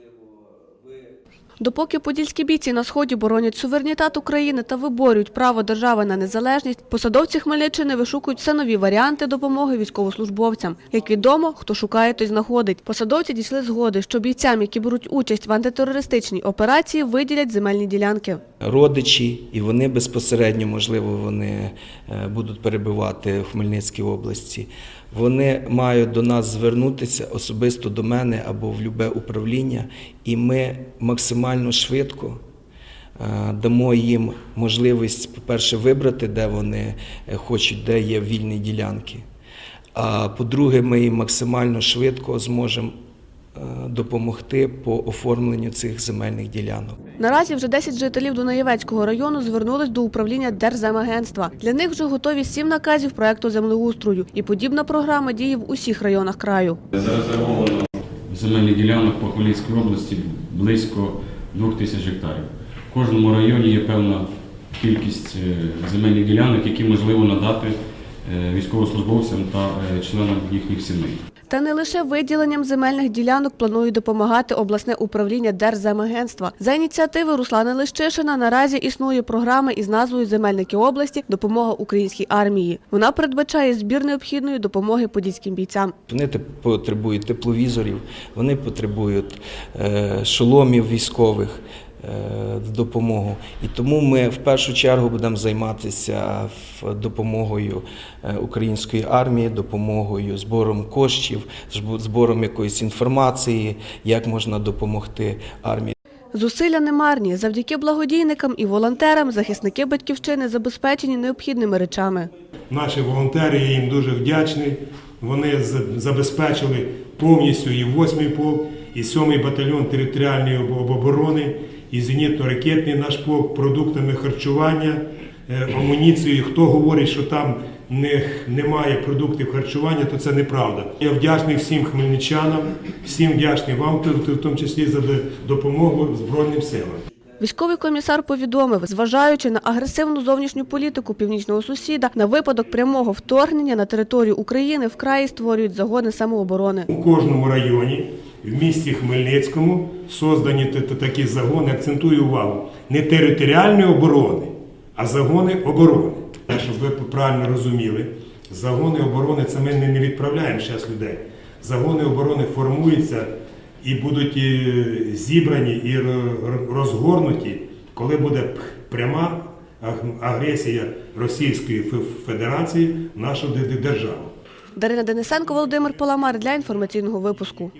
jogo Допоки подільські бійці на сході боронять суверенітет України та виборюють право держави на незалежність, посадовці Хмельниччини вишукують все нові варіанти допомоги військовослужбовцям. Як відомо, хто шукає, той знаходить. Посадовці дійшли згоди, що бійцям, які беруть участь в антитерористичній операції, виділять земельні ділянки. родичі, і вони безпосередньо, можливо, вони е, будуть перебувати в Хмельницькій області. Вони мають до нас звернутися особисто до мене або в любе управління, і ми максимально швидко е, дамо їм можливість, по-перше, вибрати, де вони е, хочуть, де є вільні ділянки. А по-друге, ми їм максимально швидко зможемо е, допомогти по оформленню цих земельних ділянок. Наразі вже 10 жителів Дунаєвецького району звернулись до управління Держземагентства. Для них вже готові сім наказів проекту землеустрою, і подібна програма діє в усіх районах краю. Зарезервовано земельних ділянок по Хмельницькій області близько 2 тисяч гектарів. В кожному районі є певна кількість е, земельних ділянок, які можливо надати військовослужбовцям та е, членам їхніх сімей. Та не лише виділенням земельних ділянок планують допомагати обласне управління Держземагентства. За ініціативи Руслана Лищишина наразі існує програма із назвою Земельники області Допомога українській армії. Вона передбачає збір необхідної допомоги подільським бійцям. Вони потребують тепловізорів, вони потребують е, шоломів військових е, допомогу. І тому ми в першу чергу будемо займатися допомогою е, української армії, допомогою збором коштів, зб- збором якоїсь інформації, як можна допомогти армії. Зусилля не марні. Завдяки благодійникам і волонтерам захисники батьківщини забезпечені необхідними речами. Наші волонтери, я їм дуже вдячний. Вони забезпечили повністю і 8-й полк, і 7-й батальйон територіальної оборони, і зенітно-ракетний наш полк продуктами харчування, е, амуніцією. Хто говорить, що там не, немає продуктів харчування, то це неправда. Я вдячний всім хмельничанам, всім вдячний вам, в тому числі за допомогу Збройним силам. Військовий комісар повідомив, зважаючи на агресивну зовнішню політику північного сусіда, на випадок прямого вторгнення на територію України в краї створюють загони самооборони. У кожному районі, в місті Хмельницькому, создані такі загони, акцентую увагу, не територіальної оборони, а загони оборони. Щоб ви правильно розуміли, загони оборони це ми не відправляємо зараз людей. Загони оборони формуються і будуть е, зібрані і розгорнуті, коли буде пряма агресія Російської Федерації в нашу де- де- державу. Дарина Денисенко, Володимир Поламар для інформаційного випуску.